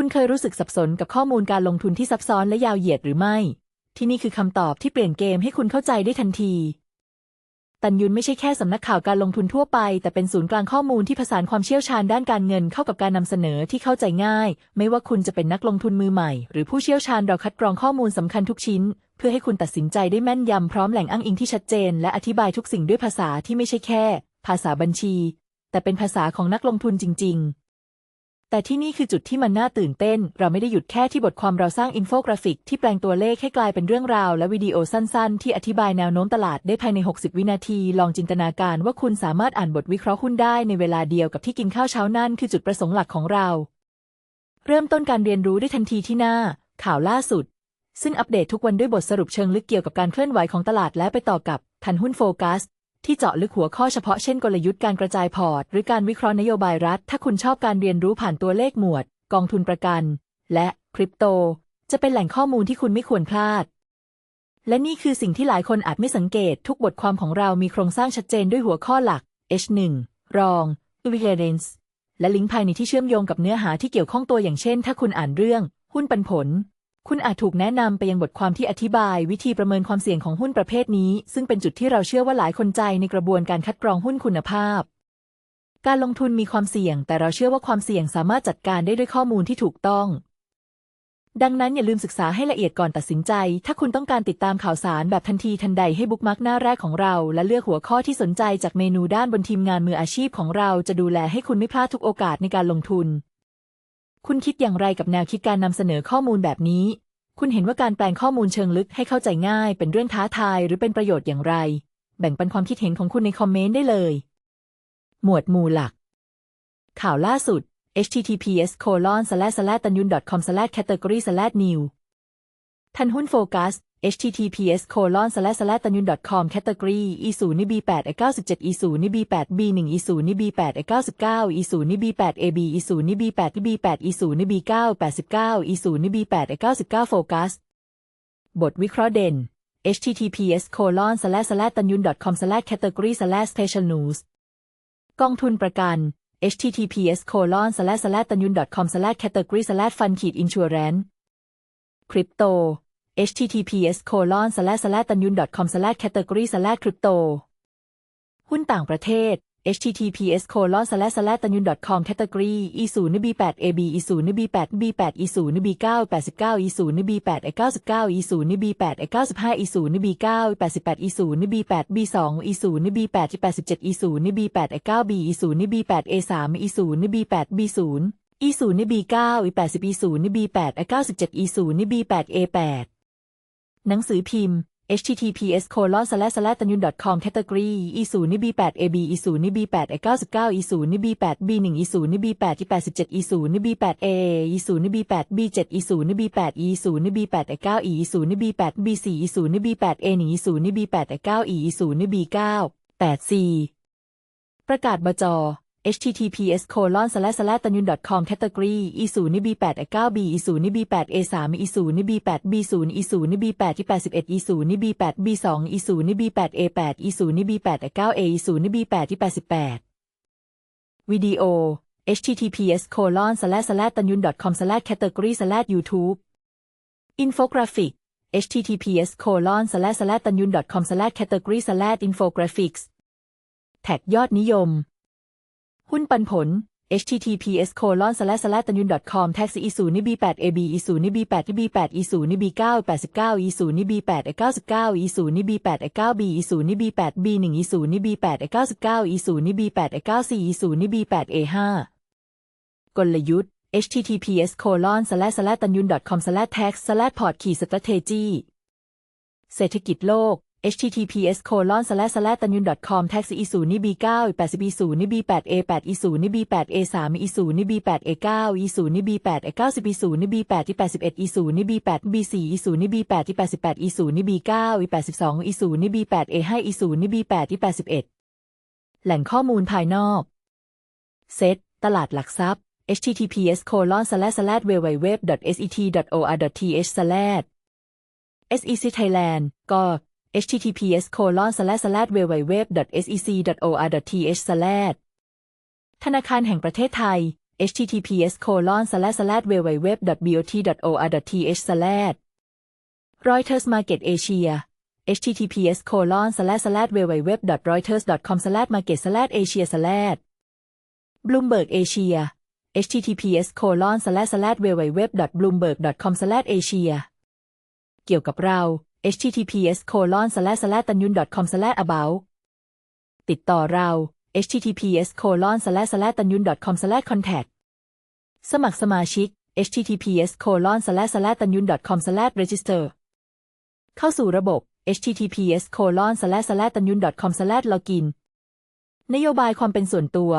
คุณเคยรู้สึกสับสนกับข้อมูลการลงทุนที่ซับซ้อนและยาวเหยียดหรือไม่ ที่นี่คือคำตอบที่เปลี่ยนเกมให้คุณเข้าใจได้ทันที ตันยุนไม่ใช่แค่สำนักข่าวการลงทุนทั่วไป แต่เป็นศูนย์กลางข้อมูลที่ผสานความเชี่ยวชาญด้านการเงินเข้ากับการนำเสนอที่เข้าใจง่าย ไม่ว่าคุณจะเป็นนักลงทุนมือใหม่ หรือผู้เชี่ยวชาญเราคัดกรองข้อมูลสำคัญทุกชิ้น เพื่อให้คุณตัดสินใจได้แม่นยำพร้อมแหล่งอ้างอิงที่ชัดเจน และอธิบายทุกสิ่งด้วยภาษาที่ไม่ใช่แค่ ภาษาบัญชี แต่เป็นภาษาของนักลงทุนจริง ๆ แต่ที่นี่คือจุดที่มันน่าตื่นเต้น เราไม่ได้หยุดแค่ที่บทความเราสร้างอินโฟกราฟิกที่แปลงตัวเลขให้กลายเป็นเรื่องราว และวิดีโอสั้นๆ ที่อธิบายแนวโน้มตลาดได้ภายใน 60 วินาที ลองจินตนาการว่าคุณสามารถอ่านบทวิเคราะห์หุ้นได้ในเวลาเดียวกับที่กินข้าวเช้านั่นคือจุดประสงค์หลักของเรา เริ่มต้นการเรียนรู้ได้ทันทีที่หน้า ข่าวล่าสุด ซึ่งอัปเดตทุกวันด้วยบทสรุปเชิงลึกเกี่ยวกับการเคลื่อนไหวของตลาดและไปต่อกับทันหุ้นโฟกัส ที่เจาะลึกหัวข้อเฉพาะเช่นกลยุทธ์การกระจายพอร์ต หรือการวิเคราะห์นโยบายรัฐ ถ้าคุณชอบการเรียนรู้ผ่านตัวเลขหมวด กองทุนประกัน และคริปโต จะเป็นแหล่งข้อมูลที่คุณไม่ควรพลาด และนี่คือสิ่งที่หลายคนอาจไม่สังเกต ทุกบทความของเรามีโครงสร้างชัดเจนด้วยหัวข้อหลัก H1 รอง Evidence และลิงก์ภายในที่เชื่อมโยงกับเนื้อหาที่เกี่ยวข้องตัวอย่างเช่น ถ้าคุณอ่านเรื่อง หุ้นปันผล คุณอาจถูกแนะนำไปยังบทความที่อธิบาย วิธีประเมินความเสี่ยงของหุ้นประเภทนี้ ซึ่งเป็นจุดที่เราเชื่อว่าหลายคนใจในกระบวนการคัดกรองหุ้นคุณภาพ การลงทุนมีความเสี่ยง แต่เราเชื่อว่าความเสี่ยงสามารถจัดการได้ด้วยข้อมูลที่ถูกต้อง ดังนั้นอย่าลืมศึกษาให้ละเอียดก่อนตัดสินใจ ถ้าคุณต้องการติดตามข่าวสารแบบทันทีทันใดให้บุ๊กมาร์กหน้าแรกของเรา และเลือกหัวข้อที่สนใจจากเมนูด้านบนทีมงานมืออาชีพของเราจะดูแลให้คุณไม่พลาดทุกโอกาสในการลงทุน คุณคิดอย่างไรกับแนวคิดการนำเสนอข้อมูลแบบนี้ คุณเห็นว่าการแปลงข้อมูลเชิงลึกให้เข้าใจง่าย เป็นเรื่องท้าทายหรือเป็นประโยชน์อย่างไร แบ่งปันความคิดเห็นของคุณในคอมเมนต์ได้เลย หมวดหมู่หลัก ข่าวล่าสุด https colon slash slash ตันยุน com slash category slash new ทันหุ้นโฟกัส https colon slash slash ตันยุน com category e 0นิ b 8 e 97 e 0นิ b 8 b 1 e 0นิ b 8 e 99 e 0นิ b 8 ab e 0นิ b 8 b 8 e 0นิ b 9 89 e 0นิ b 8 e 99โฟกัสบทวิเคราะห์เด่น https colon slash slash ตันยุน com slash category slash special news กองทุนประกัน https colon slash slash ตันยุน com slash category slash fund insurance คริปโต https colon slash slash ตันยุน com slash category slash crypto หุ้นต่างประเทศ https colon slash slash ตันยุน com category e 0นิ b 8 ab e 0นิ b 8 b 8 e 0นิ b 9 89 e 0นิ b 8 e 99 e 0นิ b 8 e 95 e 0นิ b 9 88 e 0นิ b 8 b 2 e 0นิ b 8 87 e 0นิ b 8 e 9 b e 0นิ b 8 a 3 e 0นิ b 8 b 0 e 0นิ b 9 e 80 e 0นิ b 8 e 97 e 0นิ b 8 a 8 หนังสือพิมพ์ https colon slash slash ตันยุน com category e 0นิ b 8 ab e 0นิ b 8 e 99 e 0นิ b 8 b 1 e 0นิ b 8 87 e 0นิ b 8 a e 0นิ b 8 b 7 e 0นิ b 8 e 0นิ b 8 e 9 e 0นิ b 8 b 4 e 0นิ b 8 a 1 e 0นิ b 8 e 9 e 0นิ b 9 8 4ประกาศบจ https colon slash slash ตันยุน .com category อีสูนย์บีแปดเก้าบีอีสูนย์บีแปดเอสามอีสูนย์บีแปดบีศูนย์อีสูนย์บีแปดที่แปดสิบเอ็ดอีสูนย์บีแปดบีสองอีสูนย์บีแปดเอแปดอีสูนย์บีแปดเก้าเออีสูนย์บีแปดที่แปดสิบแปดวิดีโอ https colon slash slash ตันยุน .com slash category slash youtube infographic https colon slash slash tanyun com slash category slash infographics แท็กยอดนิยม หุ้นปันผล https colon slash slash ตันยุน com tax e 0นิ b 8 ab e 0นิ b 8 b 8 e 0นิ b 9 89 e 0นิ b 8 99 e 0นิ b 8 9 b e 0นิ b 8 b 1 e 0นิ b 8 99 e 0นิ b 8 94 e 0นิ b 8 a 5กลยุทธ์ https c o l o n s l a s l a t a n y u n c o m t a x s l a p o r t s t r a t e g y เศรษฐกิจโลก https colon slash slash ตันยุน com tax e 0นิ b 9 80 e 0นิ b 8 a 8 e 0นิ b 8 a 3 e 0นิ b 8 a 9 e 0นิ b 8 a 90 e 0นิ b 8 81 e 0นิ b 8 b 4 e 0นิ b 8 88 e 0นิ b 9 e 82 e 0นิ b 8 a 5 e 0นิ b 8 81แหล่งข้อมูลภายนอกเซตตลาดหลักทรัพย์ https colon slash slash www.set.or.th slash SEC Thailand ก็ https colon slash slash www.sec.or.th slash ธนาคารแห่งประเทศไทย https colon slash slash www.bot.or.th slash Reuters Market Asia https colon slash slash www.reuters.com slash market slash asia slash Bloomberg Asia https colon slash slash www.bloomberg.com slash asia เกี่ยวกับเรา https colon slash slash ตันยุน .com slash about ติดต่อเรา https colon slash slash ตันยุน .com slash contact สมัครสมาชิก https colon slash slash ตันยุน .com slash register เข้าสู่ระบบ https colon slash slash ตันยุน .com slash login นโยบายความเป็นส่วนตัว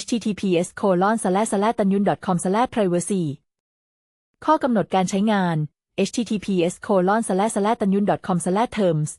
https colon slash slash ตันยุน .com slash privacy ข้อกำหนดการใช้งาน https colon slash slash tanyun .com slash terms